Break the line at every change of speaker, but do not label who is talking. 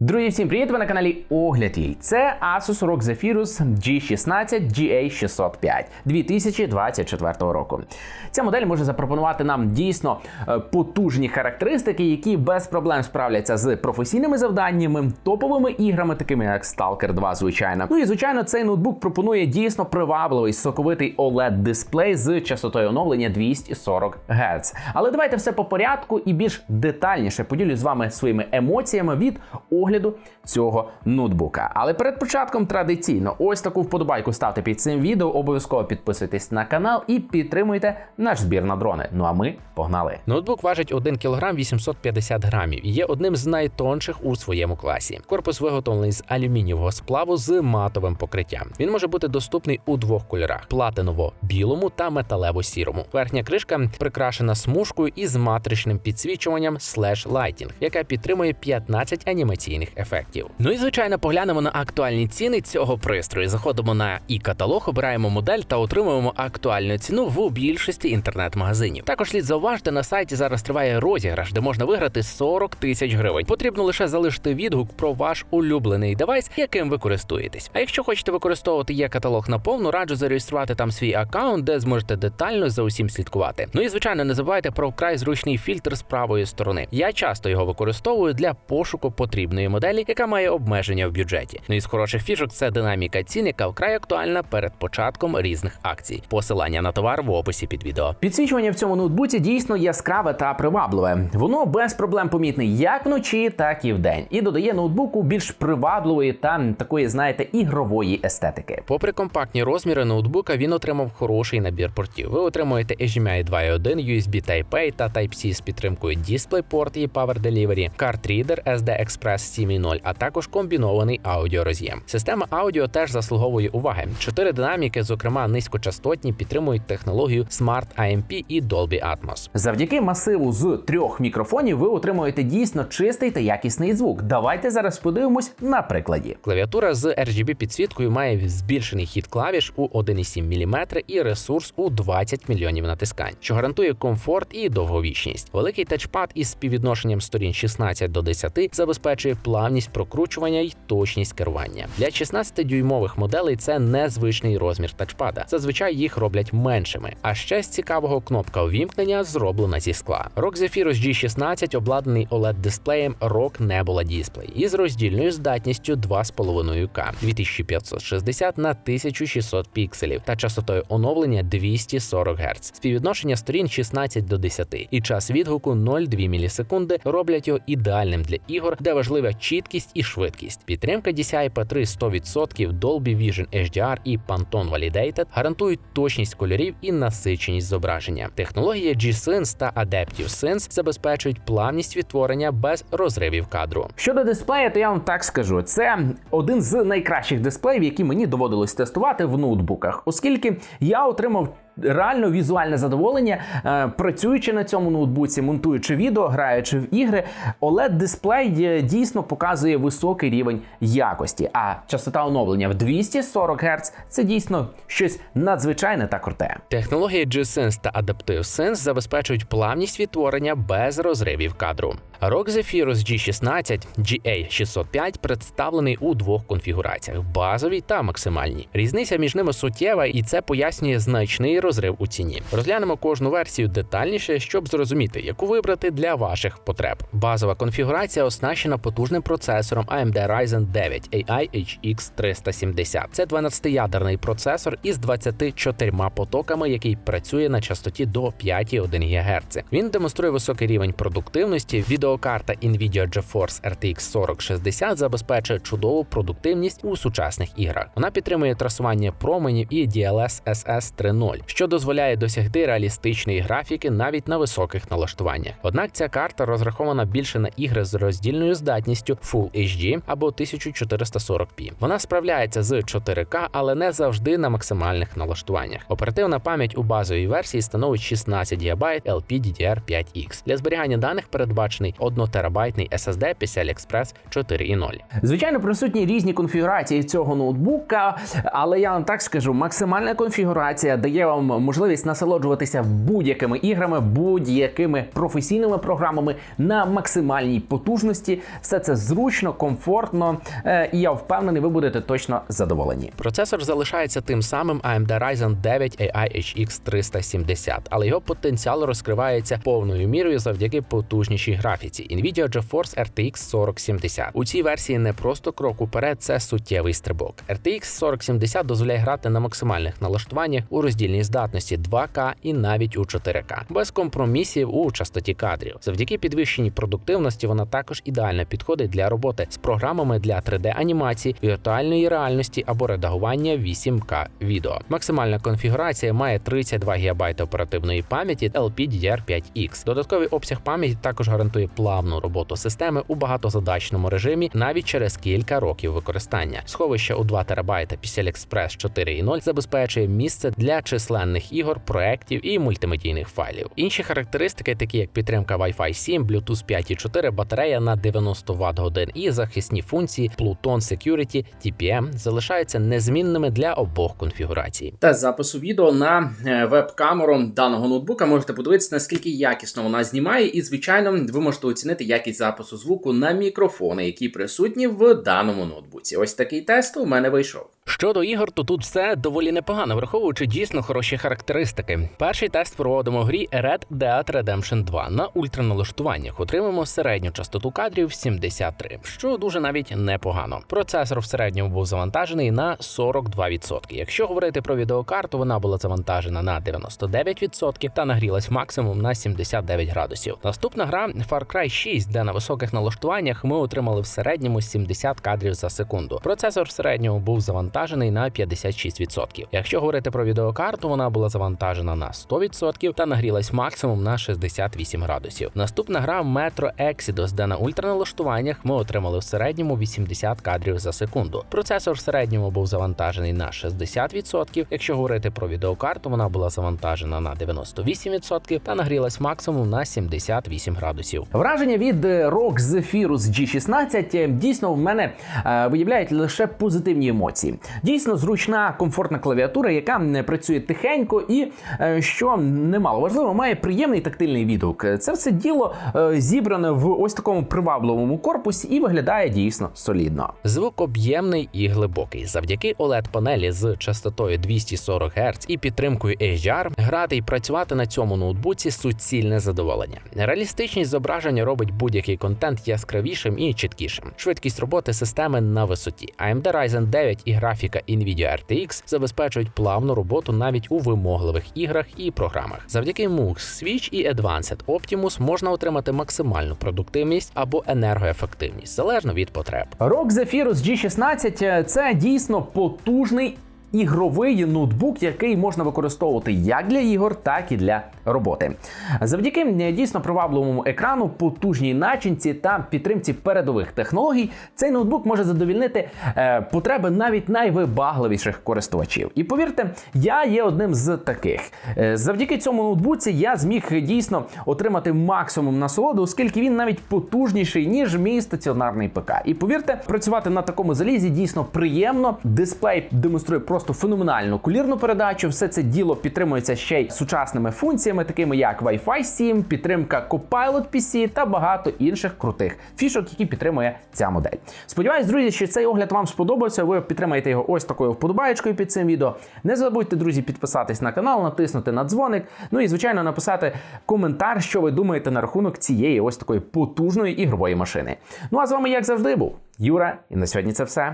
Друзі, всім привіт! Ви на каналі Огляд Лій. Це Asus ROG Zephyrus G16 GA605 2024 року. Ця модель може запропонувати нам дійсно е, потужні характеристики, які без проблем справляться з професійними завданнями, топовими іграми, такими як Stalker 2, звичайно. Ну і звичайно, цей ноутбук пропонує дійсно привабливий соковитий oled дисплей з частотою оновлення 240 Гц. Але давайте все по порядку і більш детальніше поділюсь з вами своїми емоціями від огляду цього ноутбука. Але перед початком традиційно ось таку вподобайку ставте під цим відео. Обов'язково підписуйтесь на канал і підтримуйте наш збір на дрони. Ну а ми погнали.
Ноутбук важить 1 кг 850 грамів є одним з найтонших у своєму класі. Корпус виготовлений з алюмінієвого сплаву з матовим покриттям. Він може бути доступний у двох кольорах: платиново-білому та металево-сірому. Верхня кришка прикрашена смужкою із матричним підсвічуванням Slash Lighting, яка підтримує 15 анімаційних ефектів. Ну і звичайно, поглянемо на актуальні ціни цього пристрою. Заходимо на і каталог, обираємо модель та отримуємо актуальну ціну в більшості інтернет-магазинів. Також слід зауважити, на сайті зараз триває розіграш, де можна виграти 40 тисяч гривень. Потрібно лише залишити відгук про ваш улюблений девайс, яким ви користуєтесь. А якщо хочете використовувати є каталог наповну, раджу зареєструвати там свій аккаунт, де зможете детально за усім слідкувати. Ну і звичайно, не забувайте про вкрай зручний фільтр з правої сторони. Я часто його використовую для пошуку потрібної моделі, яка має обмеження в бюджеті. Ну і з хороших фішок це динаміка цін, яка вкрай актуальна перед початком різних акцій. Посилання на товар в описі під відео.
Підсвічування в цьому ноутбуці дійсно яскраве та привабливе. Воно без проблем помітне як вночі, так і вдень, і додає ноутбуку більш привабливої та такої, знаєте, ігрової естетики.
Попри компактні розміри ноутбука, він отримав хороший набір портів. Ви отримуєте HDMI 2.1, USB Type-A та Type-C з підтримкою DisplayPort і Power Delivery, Card Reader SD Express 7.0, а також комбінований аудіороз'єм. Система аудіо теж заслуговує уваги. Чотири динаміки, зокрема низькочастотні, підтримують технологію Smart AMP і Dolby Atmos.
Завдяки масиву з трьох мікрофонів ви отримуєте дійсно чистий та якісний звук. Давайте зараз подивимось на прикладі.
Клавіатура з RGB підсвіткою має збільшений хід клавіш у 1,7 мм і ресурс у 20 мільйонів натискань, що гарантує комфорт і довговічність. Великий тачпад із співвідношенням сторін 16 до 10 забезпечує плавність прокручування й точність керування. Для 16-дюймових моделей це незвичний розмір тачпада. Зазвичай їх роблять меншими. А ще з цікавого кнопка увімкнення зроблена зі скла. ROG Zephyrus G16 обладнаний oled дисплеєм ROG Nebula Display із роздільною здатністю 2,5К 2560 на 1600 пікселів та частотою оновлення 240 Гц. Співвідношення сторін 16 до 10 і час відгуку 0,2 мілісекунди роблять його ідеальним для ігор, де важлива чіткість і швидкість. Підтримка DCI P3 100%, Dolby Vision HDR і Pantone Validated гарантують точність кольорів і насиченість зображення. Технологія G-Sense та Adaptive Sense забезпечують плавність відтворення без розривів кадру.
Щодо дисплея, то я вам так скажу, це один з найкращих дисплеїв, які мені доводилось тестувати в ноутбуках, оскільки я отримав. Реально візуальне задоволення, е, працюючи на цьому ноутбуці, монтуючи відео, граючи в ігри, oled дисплей е, дійсно показує високий рівень якості. А частота оновлення в 240 Гц це дійсно щось надзвичайне та круте.
Технології G-Sense та Adaptive Sense забезпечують плавність відтворення без розривів кадру. ROG Zephyrus G16 GA605 представлений у двох конфігураціях базовій та максимальній. Різниця між ними суттєва, і це пояснює значний розрив у ціні. Розглянемо кожну версію детальніше, щоб зрозуміти, яку вибрати для ваших потреб. Базова конфігурація оснащена потужним процесором AMD Ryzen 9 AI HX 370. Це 12-ядерний процесор із 24 потоками, який працює на частоті до 5,1 ГГц. Він демонструє високий рівень продуктивності. Відеокарта Nvidia GeForce RTX 4060 забезпечує чудову продуктивність у сучасних іграх. Вона підтримує трасування променів і DLSS SS 3.0, що дозволяє досягти реалістичної графіки навіть на високих налаштуваннях. Однак ця карта розрахована більше на ігри з роздільною здатністю Full HD або 1440p. Вона справляється з 4К, але не завжди на максимальних налаштуваннях. Оперативна пам'ять у базовій версії становить 16 ГБ LPDDR5X. Для зберігання даних передбачений 1 терабайтний SSD PCI Express 4.0.
Звичайно, присутні різні конфігурації цього ноутбука, але я вам так скажу, максимальна конфігурація дає вам можливість насолоджуватися будь-якими іграми, будь-якими професійними програмами на максимальній потужності. Все це зручно, комфортно, е, і я впевнений, ви будете точно задоволені.
Процесор залишається тим самим AMD Ryzen 9 AI HX 370, але його потенціал розкривається повною мірою завдяки потужнішій графіці Nvidia GeForce RTX 4070. У цій версії не просто крок уперед, це суттєвий стрибок. RTX 4070 дозволяє грати на максимальних налаштуваннях у роздільній здатності 2К і навіть у 4К, без компромісів у частоті кадрів. Завдяки підвищеній продуктивності вона також ідеально підходить для роботи з програмами для 3D-анімації, віртуальної реальності або редагування 8К відео. Максимальна конфігурація має 32 ГБ оперативної пам'яті LPDDR5X. Додатковий обсяг пам'яті також гарантує плавну роботу системи у багатозадачному режимі навіть через кілька років використання. Сховище у 2 ТБ PCI Express 4.0 забезпечує місце для численних ігор, проєктів і мультимедійних файлів. Інші характеристики, такі як підтримка Wi-Fi 7, Bluetooth 5.4, батарея на 90 Вт годин і захисні функції Pluton Security TPM залишаються незмінними для обох конфігурацій.
Тест запису відео на е, веб-камеру даного ноутбука можете подивитися, наскільки якісно вона знімає, і звичайно, ви можете оцінити якість запису звуку на мікрофони, які присутні в даному ноутбуці. Ось такий тест у мене вийшов.
Щодо ігор, то тут все доволі непогано, враховуючи дійсно хороші характеристики. Перший тест проводимо в грі Red Dead Redemption 2 на ультраналаштуваннях. Отримаємо середню частоту кадрів 73, що дуже навіть непогано. Процесор в середньому був завантажений на 42%. Якщо говорити про відеокарту, вона була завантажена на 99% та нагрілась максимум на 79 градусів. Наступна гра Far Cry 6, де на високих налаштуваннях ми отримали в середньому 70 кадрів за секунду. Процесор в середньому був завантажений на 56%. Якщо говорити про відеокарту, вона була завантажена на 100% та нагрілась максимум на 68 градусів. Наступна гра Metro Exodus, де на ультраналаштуваннях ми отримали в середньому 80 кадрів за секунду. Процесор в середньому був завантажений на 60%. Якщо говорити про відеокарту, вона була завантажена на 98% та нагрілась максимум на 78 градусів.
Враження від е, ROG Zephyrus G16 е, дійсно в мене е, виявляють лише позитивні емоції. Дійсно зручна, комфортна клавіатура, яка працює тихенько і, е, що немало важливо, має приємний тактильний відгук. Це все діло зібране в ось такому привабливому корпусі і виглядає дійсно солідно.
Звук об'ємний і глибокий. Завдяки oled панелі з частотою 240 Гц і підтримкою HDR грати і працювати на цьому ноутбуці суцільне задоволення. Реалістичність зображення робить будь-який контент яскравішим і чіткішим. Швидкість роботи системи на висоті. AMD Ryzen 9 і графіка Nvidia RTX забезпечують плавну роботу навіть у вимогливих іграх і програмах. Завдяки MUX, Switch і Advanced Optimus можна отримати максимальну продуктивність або енергоефективність залежно від потреб.
ROG Zephyrus G16 е, це дійсно потужний. Ігровий ноутбук, який можна використовувати як для ігор, так і для роботи. Завдяки е, дійсно привабливому екрану, потужній начинці та підтримці передових технологій, цей ноутбук може задовільнити е, потреби навіть найвибагливіших користувачів. І повірте, я є одним з таких. Е, завдяки цьому ноутбуці я зміг дійсно отримати максимум насолоду, оскільки він навіть потужніший ніж мій стаціонарний ПК. І повірте, працювати на такому залізі дійсно приємно. Дисплей демонструє просто феноменальну кулірну передачу. Все це діло підтримується ще й сучасними функціями, такими як Wi-Fi 7, підтримка Copilot PC та багато інших крутих фішок, які підтримує ця модель. Сподіваюсь, друзі, що цей огляд вам сподобався. Ви підтримаєте його ось такою вподобаєчкою під цим відео. Не забудьте, друзі, підписатись на канал, натиснути на дзвоник. Ну і звичайно написати коментар, що ви думаєте на рахунок цієї ось такої потужної ігрової машини. Ну а з вами, як завжди, був Юра, і на сьогодні це все.